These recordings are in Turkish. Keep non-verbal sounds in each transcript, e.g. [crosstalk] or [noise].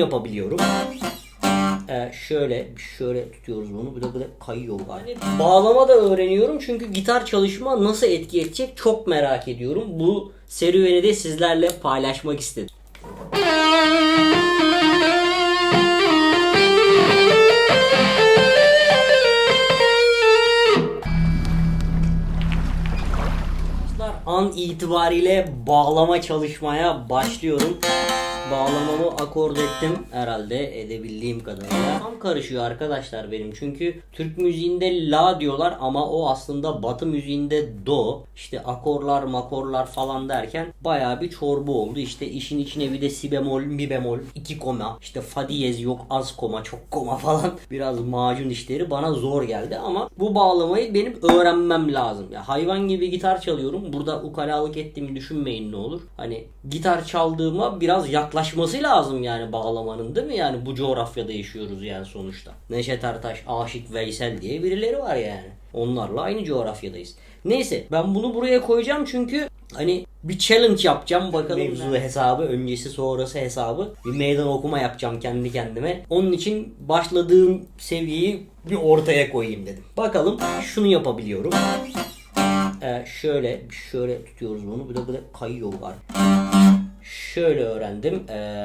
yapabiliyorum. Ee, şöyle şöyle tutuyoruz bunu. Bir de böyle kayıyor galiba. Bağlama da öğreniyorum çünkü gitar çalışma nasıl etki edecek çok merak ediyorum. Bu serüveni de sizlerle paylaşmak istedim. An itibariyle bağlama çalışmaya başlıyorum. Bağlamamı akord ettim herhalde edebildiğim kadarıyla. Tam karışıyor arkadaşlar benim çünkü Türk müziğinde la diyorlar ama o aslında batı müziğinde do. İşte akorlar makorlar falan derken bayağı bir çorba oldu. İşte işin içine bir de si bemol mi bemol iki koma işte fa diyez yok az koma çok koma falan [laughs] biraz macun işleri bana zor geldi ama bu bağlamayı benim öğrenmem lazım. Ya hayvan gibi gitar çalıyorum. Burada ukalalık ettiğimi düşünmeyin ne olur. Hani gitar çaldığıma biraz yaklaşması lazım yani bağlamanın değil mi? Yani bu coğrafyada yaşıyoruz yani sonuçta. Neşet Ertaş, Aşık Veysel diye birileri var yani. Onlarla aynı coğrafyadayız. Neyse ben bunu buraya koyacağım çünkü hani bir challenge yapacağım bakalım mevzu hesabı öncesi sonrası hesabı bir meydan okuma yapacağım kendi kendime. Onun için başladığım seviyeyi bir ortaya koyayım dedim. Bakalım şunu yapabiliyorum. Ee, şöyle şöyle tutuyoruz bunu bir de böyle kayıyor var. Şöyle öğrendim. Ee,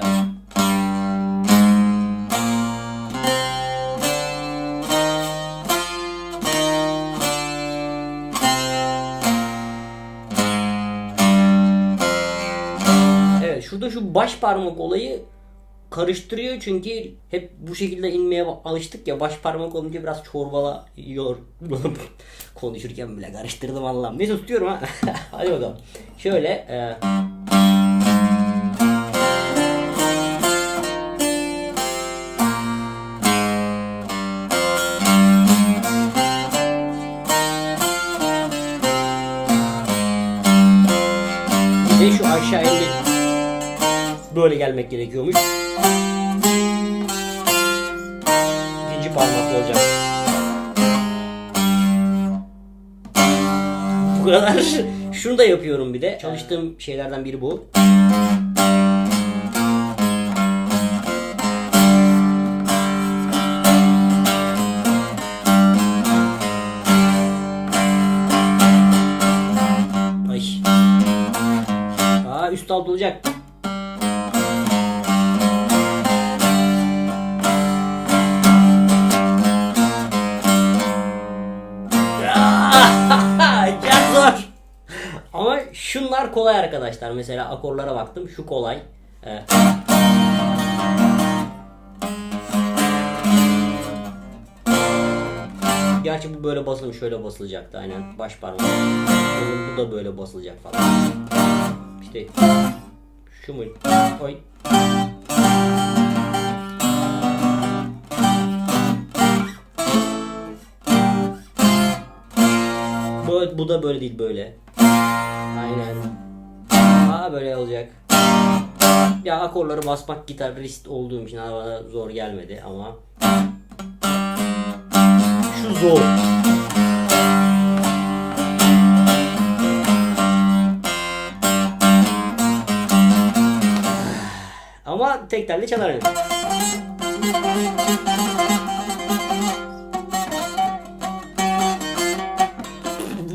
Evet şurada şu baş parmak olayı karıştırıyor çünkü hep bu şekilde inmeye alıştık ya baş parmak olunca biraz çorbala yor [laughs] konuşurken bile karıştırdım Allah'ım. Neyse tutuyorum ha. [laughs] Hadi bakalım. Şöyle e, de şu aşağı indik. Böyle gelmek gerekiyormuş. İkinci parmakla olacak. Bu kadar. [laughs] Şunu da yapıyorum bir de. Çalıştığım şeylerden biri bu. Üst olacak. Çok zor. Ama şunlar kolay arkadaşlar. Mesela akorlara baktım. Şu kolay. Ee, Gerçi bu böyle basılı şöyle basılacaktı aynen baş parmak. Bu da böyle basılacak falan. İşte şu mu? Oy. Bu, bu da böyle değil böyle. Aynen. Aa böyle olacak. Ya akorları basmak gitarist olduğum için bana zor gelmedi ama şu zor. Tek telli çalarım.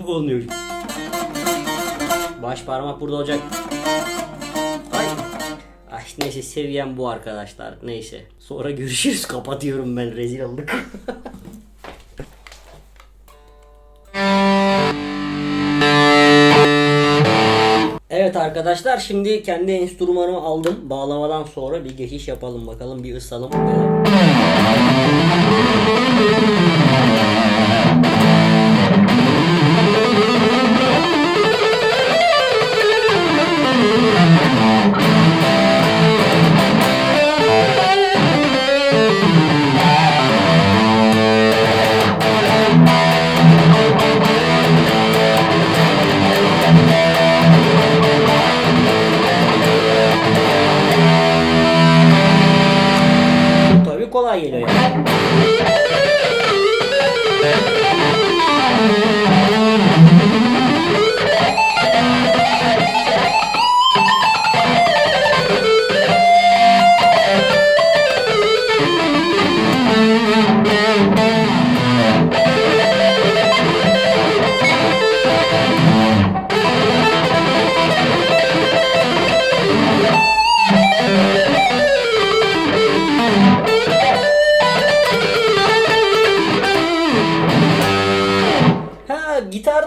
Bu olmuyor. Baş parmak burada olacak. Ay. Ay neyse seviyem bu arkadaşlar. Neyse. Sonra görüşürüz. Kapatıyorum ben. Rezil olduk. [laughs] Evet arkadaşlar şimdi kendi enstrümanımı aldım. Bağlamadan sonra bir geçiş yapalım bakalım bir ısalım. Tabii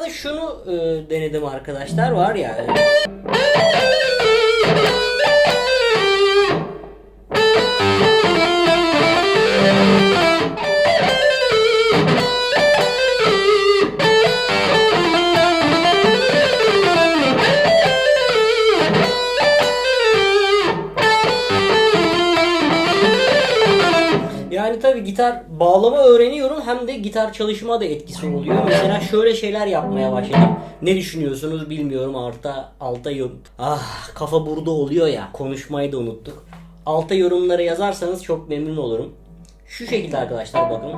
şunu e, denedim arkadaşlar var ya. Yani [laughs] gitar bağlama öğreniyorum hem de gitar çalışma da etkisi oluyor. Mesela şöyle şeyler yapmaya başladım. Ne düşünüyorsunuz bilmiyorum alta alta yorum. Ah kafa burada oluyor ya. Konuşmayı da unuttuk. Alta yorumlara yazarsanız çok memnun olurum. Şu şekilde arkadaşlar bakın.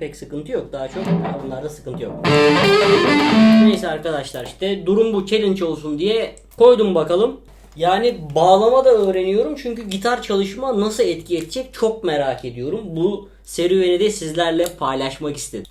Pek sıkıntı yok. Daha çok bunlarda sıkıntı yok. Neyse arkadaşlar işte durum bu challenge olsun diye koydum bakalım. Yani bağlama da öğreniyorum çünkü gitar çalışma nasıl etki edecek çok merak ediyorum. Bu serüveni de sizlerle paylaşmak istedim.